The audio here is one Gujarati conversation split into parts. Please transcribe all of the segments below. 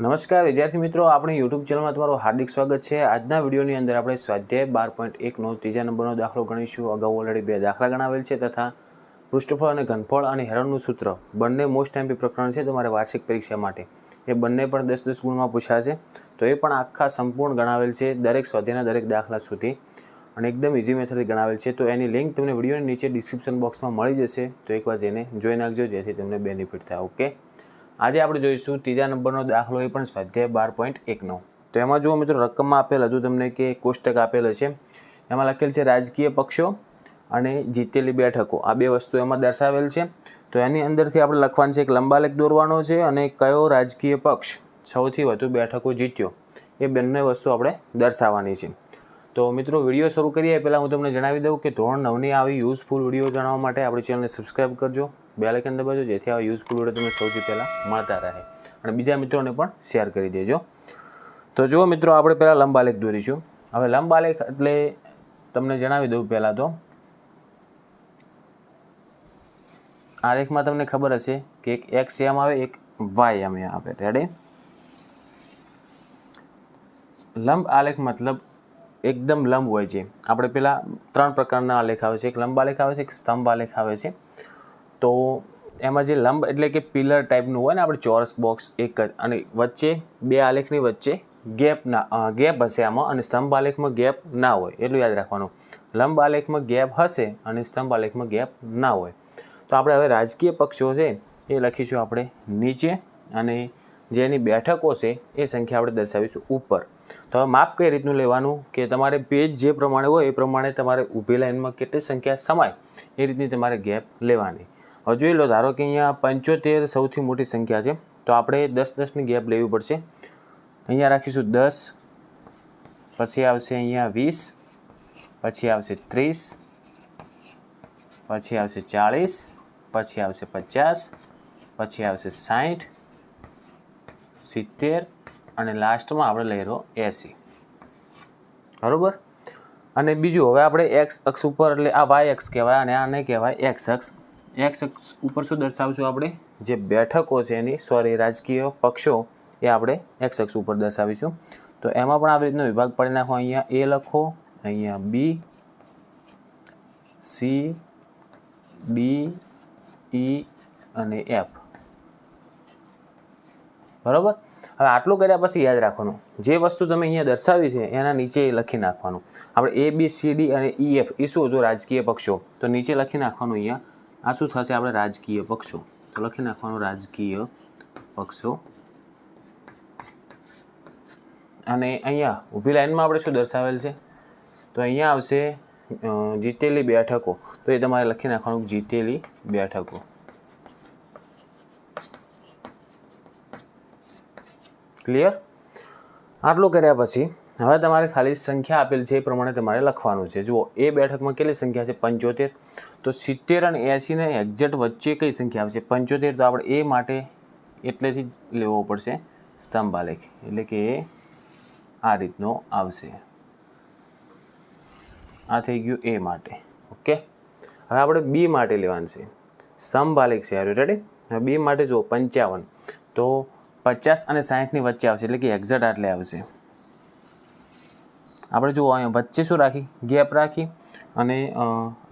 નમસ્કાર, વિદ્યાર્થી મિત્રો. આપણી યુટ્યુબ ચેનલમાં તમારું હાર્દિક સ્વાગત છે. આજના વિડીયોની અંદર આપણે સ્વાધ્યાય બાર પોઈન્ટ એકનો ત્રીજા નંબરનો દાખલો ગણીશું. અગાઉ ઓલરેડી બે દાખલા ગણાવેલ છે તથા પૃષ્ઠફળ અને ઘનફળ અને હેરણનું સૂત્ર. બંને મોસ્ટ એમ્પી પ્રકરણ છે તમારે વાર્ષિક પરીક્ષા માટે. એ બંને પણ દસ દસ ગુણમાં પૂછાશે. તો એ પણ આખા સંપૂર્ણ ગણાવેલ છે દરેક સ્વાધ્યાયના દરેક દાખલા સુધી. અને એકદમ ઇઝી મેથડથી ગણાવેલ છે. તો એની લિંક તમને વિડીયોની નીચે ડિસ્ક્રિપ્શન બોક્સમાં મળી જશે. તો એકવાર જઈને જોઈ નાખજો, જેથી તમને બેનિફિટ થાય. ઓકે આજે આપણે જોઈશું ત્રીજા નંબરનો દાખલો એ પણ સ્વાધ્યાય બાર પોઈન્ટ એકનો તો એમાં જુઓ મિત્રો, રકમમાં આપેલ હતું તમને કે કોષ્ટક આપેલ છે, એમાં લખેલ છે રાજકીય પક્ષો અને જીતેલી બેઠકો. આ બે વસ્તુ એમાં દર્શાવેલ છે. તો એની અંદરથી આપણે લખવાનું છે, એક લંબાલેખ દોરવાનો છે અને કયો રાજકીય પક્ષ સૌથી વધુ બેઠકો જીત્યો. એ બંને વસ્તુ આપણે દર્શાવવાની છે. તો મિત્રો, વીડિયો શરૂ કરીએ. પહેલાં હું તમને જણાવી દઉં કે ધોરણ નવની આવી યુઝફુલ વીડિયો જાણવા માટે આપણી ચેનલને સબસ્ક્રાઈબ કરજો. બે આઇકન દબાવજો, જેથી આવા યુઝફુલ વીડિયો તમને સૌથી પહેલાં મળતા રહે. અને બીજા મિત્રોને પણ શેર કરી દેજો. તો જુઓ મિત્રો, આપણે પહેલાં લંબાલેખ દોરીશું. હવે લંબાલેખ એટલે તમને જણાવી દઉં પહેલાં તો. આ રેખમાં તમને ખબર હશે કે એક એક્સ એમ આવે, એક વાય એમ આવે. રેડી લંબ આલેખ મતલબ એકદમ લંબ હોય છે. આપણે પેલા ત્રણ પ્રકારના આલેખ આવે છે. એક લંબ આલેખ આવે છે, એક સ્તંભ આલેખ આવે છે. તો એમાં જે લંબ એટલે કે પિલર ટાઈપનું હોય ને, આપણે ચોરસ બોક્સ એક જ. અને વચ્ચે બે આલેખની વચ્ચે ગેપ ના ગેપ હશે આમાં અને સ્તંભ આલેખમાં ગેપ ના હોય. એટલું યાદ રાખવાનું. લંબ આલેખમાં ગેપ હશે અને સ્તંભ આલેખમાં ગેપ ના હોય. તો આપણે હવે રાજકીય પક્ષો છે, એ લખીશું આપણે નીચે અને જે એની બેઠકો છે એ સંખ્યા આપણે દર્શાવીશું ઉપર. તો હવે માપ કઈ રીતનું લેવાનું? કે તમારે પેજ જે પ્રમાણે હોય એ પ્રમાણે તમારે ઊભી લાઈનમાં કેટલી સંખ્યા સમાય એ રીતની તમારે ગેપ લેવાની. હવે જોઈ લો, ધારો કે અહીંયા પંચોતેર સૌથી મોટી સંખ્યા છે, તો આપણે દસ દસની ગેપ લેવી પડશે. અહીંયા રાખીશું દસ, પછી આવશે અહીંયા વીસ, પછી આવશે ત્રીસ, પછી આવશે ચાળીસ, પછી આવશે પચાસ, પછી આવશે સાઠ સિત્તેર અને લાસ્ટમાં આપણે લઈ રહ્યો એંસી. બરાબર? અને બીજું, હવે આપણે એક્સ અક્ષ ઉપર, એટલે આ વાય અક્ષ કહેવાય અને આને કહેવાય, એક્સ અક્ષ. એક્સ અક્ષ ઉપર શું દર્શાવશું આપણે? જે બેઠકો છે એની સોરી રાજકીય પક્ષો, એ આપણે એક્સ અક્ષ ઉપર દર્શાવીશું. તો એમાં પણ આવી રીતનો વિભાગ પાડી નાખો. અહીંયા એ લખો, અહીંયા બી, સી, ડી, ઈ અને એફ. બરાબર? હવે આટલું કર્યા પછી યાદ રાખવાનું. જે વસ્તુ તમે અહીંયા દર્શાવી છે, એના નીચે લખી નાખવાનું. આપણે એ બી સી ડી અને ઈ એફ એ શું હતું? રાજકીય પક્ષો. તો નીચે લખી નાખવાનું અહીંયા. આ શું થશે? આપણે રાજકીય પક્ષો. તો લખી નાખવાનું રાજકીય પક્ષો. અને અહીંયા ઊભી લાઈનમાં આપણે શું દર્શાવેલ છે? તો અહીંયા આવશે જીતેલી બેઠકો. તો એ તમારે લખી નાખવાનું જીતેલી બેઠકો. ક્લિયર આટલું કર્યા પછી હવે તમારે ખાલી સંખ્યા આપેલ છે એ પ્રમાણે તમારે લખવાનું છે. જુઓ, એ બેઠકમાં કેટલી સંખ્યા છે? પંચોતેર. તો સિત્તેર અને એંસીને એક્ઝેક્ટ વચ્ચે કઈ સંખ્યા આવશે? પંચોતેર. તો આપણે એ માટે એટલેથી જ લેવો પડશે સ્તંભ આલેખ એટલે કે એ આ રીતનો આવશે. આ થઈ ગયું એ માટે. ઓકે? હવે આપણે બી માટે લેવાનું છે. સ્તંભ બાલિક છે હારું રેડી હવે બી માટે જુઓ, પંચાવન. તો પચાસ અને સાહીઠની વચ્ચે આવશે, એટલે કે એક્ઝેક્ટ આટલે આવશે. આપણે જુઓ, અહીંયા વચ્ચે શું રાખી? ગેપ રાખી અને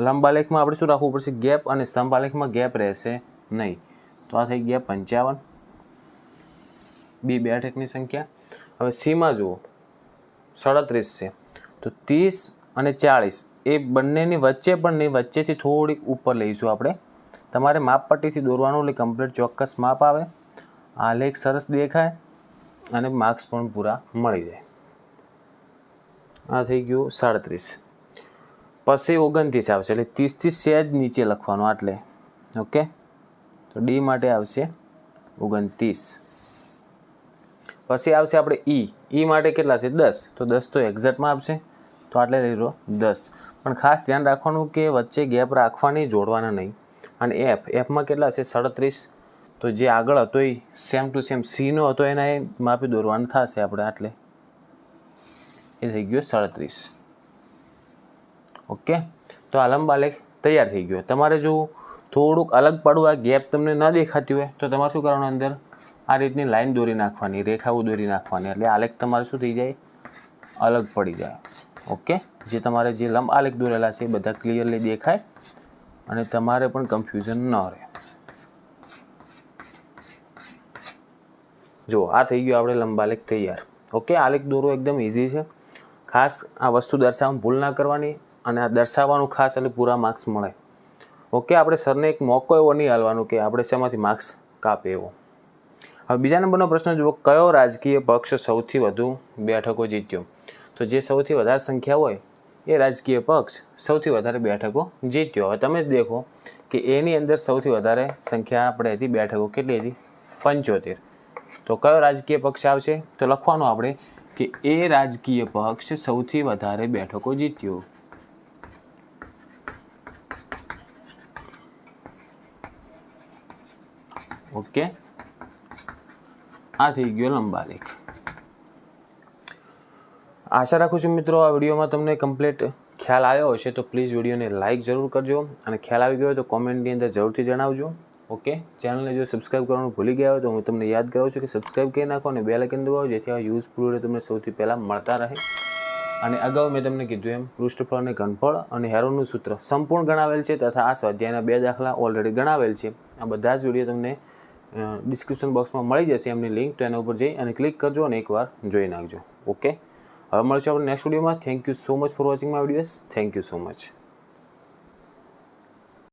લંબાલેખમાં આપણે શું રાખવું પડશે? ગેપ અને સ્તંભાલેખમાં ગેપ રહેશે નહીં. તો આ થઈ ગયા પંચાવન. બી બેઠકની સંખ્યા. હવે સીમાં જુઓ, સાડત્રીસ છે. તો ત્રીસ અને ચાળીસ, એ બંનેની વચ્ચે પણ નહીં, વચ્ચેથી થોડીક ઉપર લઈશું આપણે. તમારે માપપટ્ટીથી દોરવાનું એટલે કમ્પ્લીટ ચોક્કસ માપ આવે. આલેખ સરસ દેખાય અને માર્ક્સ પણ પૂરા મળી જાય. આ થઈ ગયું સાડત્રીસ. પછી ઓગણત્રીસ આવશે એટલે ત્રીસથી સહેજ નીચે લખવાનું આટલે. ઓકે? તો ડી માટે આવશે ઓગણત્રીસ. પછી આવશે આપણે ઈ ઈ માટે કેટલા છે? દસ. તો દસ તો એક્ઝેક્ટમાં આવશે. તો આટલે લઈ લો દસ. પણ ખાસ ધ્યાન રાખવાનું કે વચ્ચે ગેપ રાખવાની જોડવાના નહીં. અને એફ એફમાં કેટલા છે? સડત્રીસ. તો જે આગળ હતો એ સેમ ટુ સેમ સીનો હતો એના એ માપી દોરવાનું થશે આપણે આટલે. એ થઈ ગયો સાડત્રીસ. ઓકે? તો આ લંબાલેખ તૈયાર થઈ ગયો. તમારે જો થોડુંક અલગ પાડવું આ ગેપ તમને ન દેખાતી હોય, તો તમારે શું કરવાનું અંદર? આ રીતની લાઈન દોરી નાખવાની, રેખાઓ દોરી નાખવાની. એટલે આલેખ તમારે શું થઈ જાય? અલગ પડી જાય. ઓકે? જે તમારે જે લંબ આલેખ દોરેલા છે એ બધા ક્લિયરલી દેખાય અને તમારે પણ કન્ફ્યુઝન ન રહે. જો, આ થઈ ગયો આપણે લંબાલેખ તૈયાર. ઓકે આલેખ દોરો એકદમ ઇઝી છે. ખાસ આ વસ્તુ દર્શાવવામાં ભૂલ ના કરવાની અને આ દર્શાવવાનું ખાસ એટલે પૂરા માર્ક્સ મળે. ઓકે, આપણે સરને એક મોકો એવો નહીં હાલવાનો કે આપણે શેમાંથી માર્ક્સ કાપે એવો. હવે બીજા નંબરનો પ્રશ્ન જુઓ, કયો રાજકીય પક્ષ સૌથી વધુ બેઠકો જીત્યો? તો જે સૌથી વધારે સંખ્યા હોય, એ રાજકીય પક્ષ સૌથી વધારે બેઠકો જીત્યો. હવે તમે જ દેખો કે એની અંદર સૌથી વધારે સંખ્યા આપણે હતી બેઠકો કેટલી હતી? પંચોતેર. તો કયો રાજકીય પક્ષ આવશે? તો લખવાનું આપણે કે એ રાજકીય પક્ષ સૌથી વધારે બેઠકો જીત્યો. ઓકે? આ થઈ ગયો લંબાલેખ આશા રાખું છું મિત્રો આ વિડીયોમાં તમને કમ્પ્લીટ ખ્યાલ આવ્યો હશે, તો પ્લીઝ વિડીયોને લાઇક જરૂર કરજો અને ખ્યાલ આવી ગયો હોય તો કોમેન્ટની અંદર જરૂરથી જણાવજો. ઓકે? ચેનલને જો સબસ્ક્રાઇબ કરવાનું ભૂલી ગયા હોય તો હું તમને યાદ કરાવું છું કે સબસ્ક્રાઇબ કરી નાખો અને બેલ કેન્દ્ર દબાવો, જેથી આ યુઝફુલ વીડિયો તમને સૌથી પહેલાં મળતા રહે. અને અગાઉ મેં તમને કીધું એમ, પૃષ્ઠફળ અને ઘનફળ અને હેરોનું સૂત્ર સંપૂર્ણ ગણાવેલ છે, તથા આ સ્વાધ્યાયના બે દાખલા ઓલરેડી ગણાવેલ છે. આ બધા જ વીડિયો તમને ડિસ્ક્રિપ્શન બોક્સમાં મળી જશે એમની લિંક તો એના ઉપર જઈ અને ક્લિક કરજો અને એકવાર જોઈ નાખજો. ઓકે? હવે મળશે આપણે નેક્સ્ટ વિડીયોમાં thank you so much for watching my videos thank you so much